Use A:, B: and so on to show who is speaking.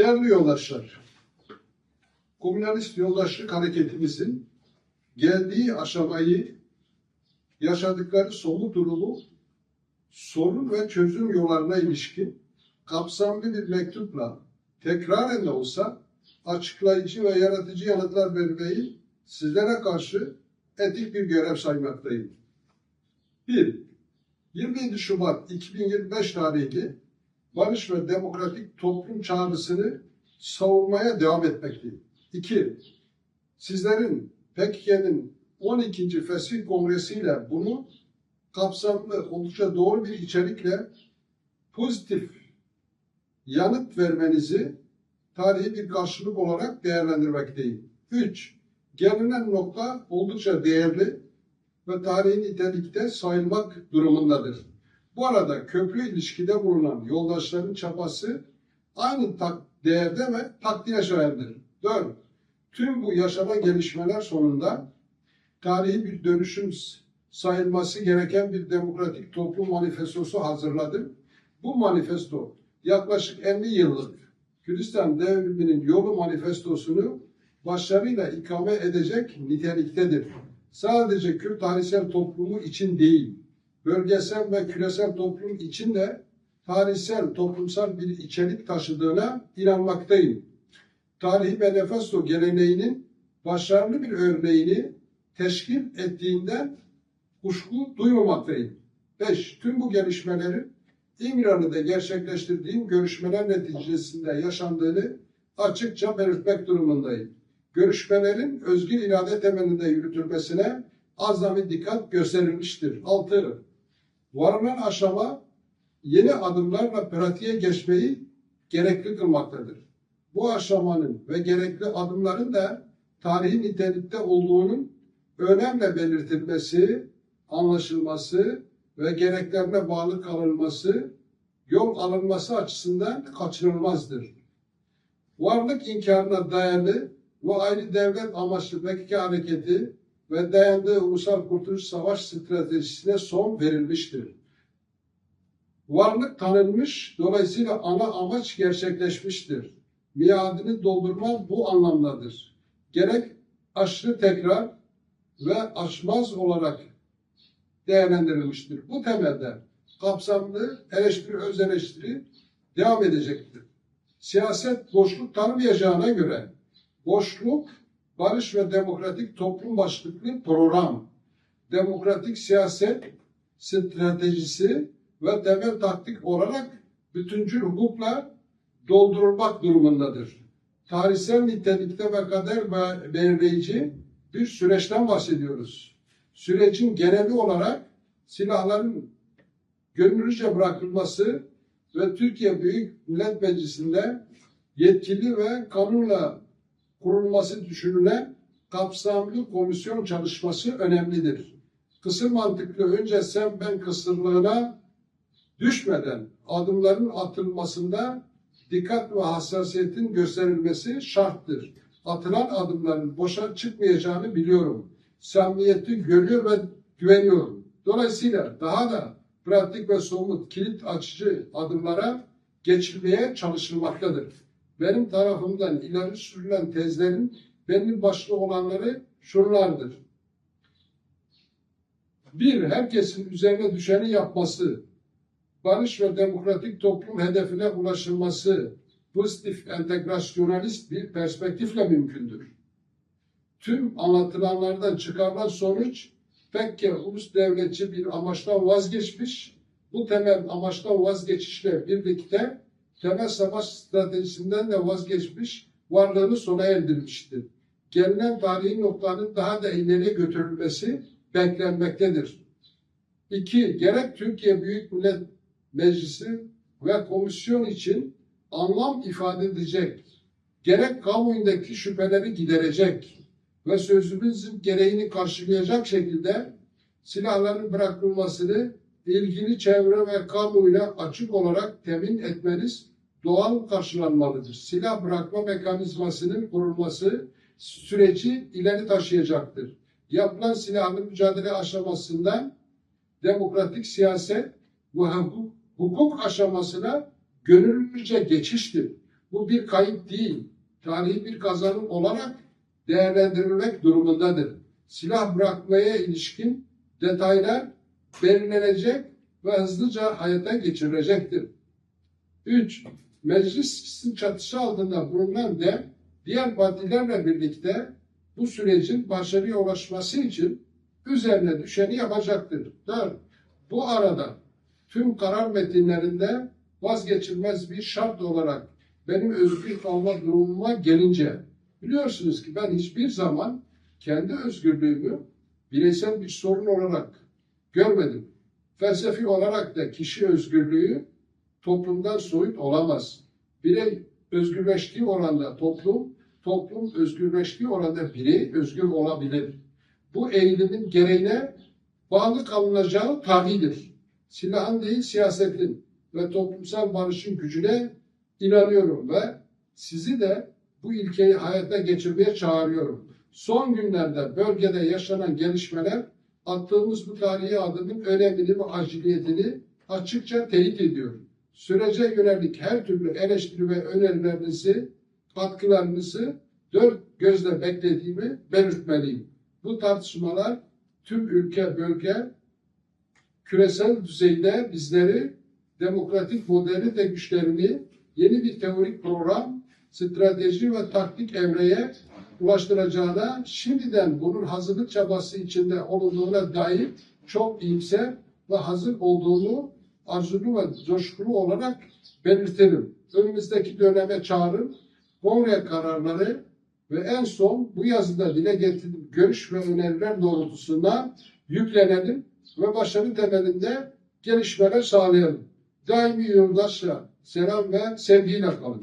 A: Değerli yoldaşlar, Komünalist Yoldaşlık Hareketimizin geldiği aşamayı, yaşadıkları somut durumu, sorun ve çözüm yollarına ilişkin kapsamlı bir mektupla tekraren de olsa açıklayıcı ve yaratıcı yanıtlar vermeyi sizlere karşı etik bir görev saymaktayım. 1. 27 Şubat 2025 tarihli barış ve demokratik toplum çağrısını savunmaya devam etmekteyim. 2. Sizlerin PKK'nın 12. Fesih Kongresi'yle bunu kapsamlı, oldukça doğru bir içerikle pozitif yanıt vermenizi tarihi bir karşılık olarak değerlendirmekteyim. 3. Gelinen nokta oldukça değerli ve tarihi nitelikte sayılmak durumundadır. Bu arada köprü ilişkide bulunan yoldaşların çabası aynı tak değerde ve takdire şayandır. 4. Tüm bu yaşanan gelişmeler sonunda tarihi bir dönüşüm sayılması gereken bir demokratik toplum manifestosu hazırladım. Bu manifesto yaklaşık 50 yıllık Kürdistan devriminin yolu manifestosunu başarıyla ikame edecek niteliktedir. Sadece Kürt tarihsel toplumu için değil, bölgesel ve küresel toplum için de tarihsel, toplumsal bir içerik taşıdığına inanmaktayım. Tarihi manifesto geleneğinin başarılı bir örneğini teşkil ettiğinden kuşku duymamaktayım. 5. Tüm bu gelişmelerin İmralı'da gerçekleştirdiğim görüşmeler neticesinde yaşandığını açıkça belirtmek durumundayım. Görüşmelerin özgür irade temelinde yürütülmesine azami dikkat gösterilmiştir. 6. Varılan aşama yeni adımlarla pratiğe geçmeyi gerekli kılmaktadır. Bu aşamanın ve gerekli adımların da tarihi nitelikte olduğunun önemle belirtilmesi, anlaşılması ve gereklerine bağlı kalınması, yol alınması açısından kaçınılmazdır. Varlık inkarına dayalı ve ayrı devlet amaçlı PKK hareketi ve dayandığı Ulusal Kurtuluş Savaş stratejisine son verilmiştir. Varlık tanınmış, dolayısıyla ana amaç gerçekleşmiştir. Miadını doldurma bu anlamdadır. Gerek aşırı tekrar ve aşmaz olarak değerlendirilmiştir. Bu temelde kapsamlı eleştiri, öz eleştiri devam edecektir. Siyaset boşluk tanımayacağına göre boşluk, barış ve demokratik toplum başlıklı program, demokratik siyaset stratejisi ve temel taktik olarak bütüncül hukukla doldurulmak durumundadır. Tarihsel nitelikte ve kader belirleyici bir süreçten bahsediyoruz. Sürecin geneli olarak silahların gönüllüce bırakılması ve Türkiye Büyük Millet Meclisi'nde yetkili ve kanunla kurulması düşünülen kapsamlı komisyon çalışması önemlidir. Kısır mantıklı önce sen ben kısırlığına düşmeden adımların atılmasında dikkat ve hassasiyetin gösterilmesi şarttır. Atılan adımların boşa çıkmayacağını biliyorum. Samimiyeti görüyor ve güveniyorum. Dolayısıyla daha da pratik ve somut kilit açıcı adımlara geçilmeye çalışılmaktadır. Benim tarafımdan ileri sürülen tezlerin benim başlı olanları şunlardır. Bir, herkesin üzerine düşeni yapması, barış ve demokratik toplum hedefine ulaşılması pozitif entegrasyonalist bir perspektifle mümkündür. Tüm anlatılanlardan çıkarılan sonuç Pekke ulus devletçi bir amaçtan vazgeçmiş, bu temel amaçtan vazgeçişle birlikte temel savaş stratejisinden de vazgeçmiş, varlığını sona erdirmiştir. Gelinen tarihi noktanın daha da ileriye götürülmesi beklenmektedir. İki, gerek Türkiye Büyük Millet Meclisi ve komisyon için anlam ifade edecek, gerek kamuoyundaki şüpheleri giderecek ve sözümüzün gereğini karşılayacak şekilde silahların bırakılmasını ilgili çevre ve kamuoyuna açık olarak temin etmeniz doğal karşılanmalıdır. Silah bırakma mekanizmasının kurulması süreci ileri taşıyacaktır. Yapılan silahlı mücadele aşamasından demokratik siyaset ve hukuk, hukuk aşamasına gönüllüce geçiştir. Bu bir kayıp değil, tarihi bir kazanım olarak değerlendirilmek durumundadır. Silah bırakmaya ilişkin detaylar belirlenecek ve hızlıca hayata geçirilecektir. 3. Meclis çatısı altında bulunan dem diğer partilerle birlikte bu sürecin başarıya ulaşması için üzerine düşeni yapacaktır. 4. Bu arada tüm karar metinlerinde vazgeçilmez bir şart olarak benim özgür kalma durumuma gelince biliyorsunuz ki ben hiçbir zaman kendi özgürlüğümü bireysel bir sorun olarak görmedim. Felsefi olarak da kişi özgürlüğü toplumdan soyut olamaz. Birey özgürleştiği oranda toplum, toplum özgürleştiği oranda birey özgür olabilir. Bu eğilimin gereğine bağlı kalınacağı tabidir. Silahın değil siyasetin ve toplumsal barışın gücüne inanıyorum ve sizi de bu ilkeyi hayata geçirmeye çağırıyorum. Son günlerde bölgede yaşanan gelişmeler attığımız bu tarihi adımın önemini ve aciliyetini açıkça teyit ediyor. Sürece yönelik her türlü eleştiri ve önerilerinizi, katkılarınızı dört gözle beklediğimi belirtmeliyim. Bu tartışmalar tüm ülke, bölge, küresel düzeyde bizleri demokratik modeli ve güçlerini yeni bir teorik program, strateji ve taktik evreye ulaştıracağına şimdiden bunun hazırlık çabası içinde olunduğuna dair çok iyimser ve hazır olduğunu arzulu ve coşkulu olarak belirtelim. Önümüzdeki döneme çağrım, kongre kararları ve en son bu yazıda dile getirdiğim görüş ve öneriler doğrultusunda yüklenelim ve başarı temelinde gelişmeler sağlayalım. Daimi yoldaşla selam ve sevgiyle kalın.